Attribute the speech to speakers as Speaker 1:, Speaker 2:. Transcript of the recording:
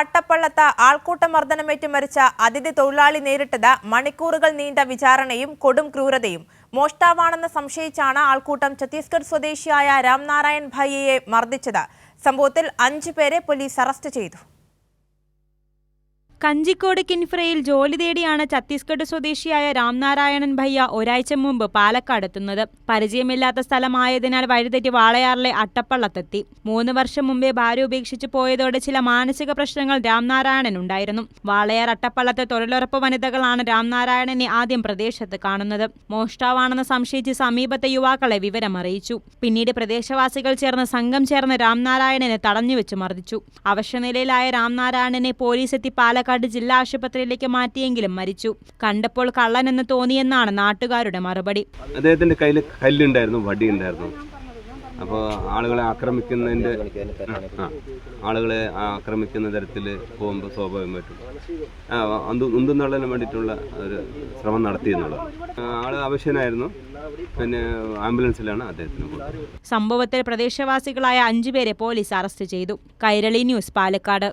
Speaker 1: അട്ടപ്പള്ളത്ത് ആൾക്കൂട്ട മർദ്ദനമേറ്റ് മരിച്ച അതിഥി തൊഴിലാളി നേരിട്ടത് മണിക്കൂറുകൾ നീണ്ട വിചാരണയും കൊടും ക്രൂരതയും. മോഷ്ടാവാണെന്ന് സംശയിച്ചാണ് ആൾക്കൂട്ടം ഛത്തീസ്ഗഡ് സ്വദേശിയായ രാംനാരായൺ ഭയ്യയെ മർദ്ദിച്ചത്. സംഭവത്തിൽ അഞ്ചു പേരെ പോലീസ് അറസ്റ്റ് ചെയ്തു.
Speaker 2: കഞ്ചിക്കോട് കിൻഫ്രയിൽ ജോലി തേടിയാണ് ഛത്തീസ്ഗഡ് സ്വദേശിയായ രാംനാരായണൻ ഭയ്യ ഒരാഴ്ച മുമ്പ് പാലക്കാട് എത്തുന്നത് പരിചയമില്ലാത്ത സ്ഥലമായതിനാൽ വഴിതെറ്റി വാളയാറിലെ അട്ടപ്പള്ളത്തെത്തി. മൂന്ന് വർഷം മുമ്പേ ഭാര്യ ഉപേക്ഷിച്ച് പോയതോടെ ചില മാനസിക പ്രശ്നങ്ങൾ രാംനാരായണൻ ഉണ്ടായിരുന്നു. വാളയാർ അട്ടപ്പള്ളത്തെ തൊഴിലുറപ്പ് വനിതകളാണ് രാംനാരായണനെ ആദ്യം പ്രദേശത്ത് കാണുന്നത്. മോഷ്ടാവാണെന്ന് സംശയിച്ച് സമീപത്തെ യുവാക്കളെ വിവരമറിയിച്ചു. പിന്നീട് പ്രദേശവാസികൾ ചേർന്ന് സംഘം ചേർന്ന് രാംനാരായണനെ തടഞ്ഞുവെച്ച് മർദ്ദിച്ചു. അവശനിലയിലായ രാംനാരായണനെ പോലീസ് എത്തി പാലക്കാട് ജില്ലാ ആശുപത്രിയിലേക്ക് മാറ്റിയെങ്കിലും മരിച്ചു. കണ്ടപ്പോൾ കള്ളനെന്ന് തോന്നിയെന്നാണ് നാട്ടുകാരുടെ മറുപടി.
Speaker 3: അദ്ദേഹത്തിന്റെ കയ്യിൽ കല്ലുണ്ടായിരുന്നു വടി ഉണ്ടായിരുന്നു അപ്പോൾ ആളുകളെ ആക്രമിക്കുന്നതിന്റെ ആളുകളെ ആക്രമിക്കുന്ന തരത്തിൽ പോകുമ്പോൾ സ്വാഭാവികമായിട്ടും ഉന്തു ഉന്തുന്നള്ളതിന് വേണ്ടിയിട്ടുള്ള ഒരു ശ്രമം നടത്തിയെന്നുള്ളത് ആൾ ആൾ ആവശ്യനായിരുന്നു. പിന്നെ ആംബുലൻസിലാണ് അദ്ദേഹത്തിന്
Speaker 2: സംഭവത്തിൽ പ്രദേശവാസികളായ അഞ്ചുപേരെ പോലീസ് അറസ്റ്റ് ചെയ്തു. കൈരളി ന്യൂസ് പാലക്കാട്.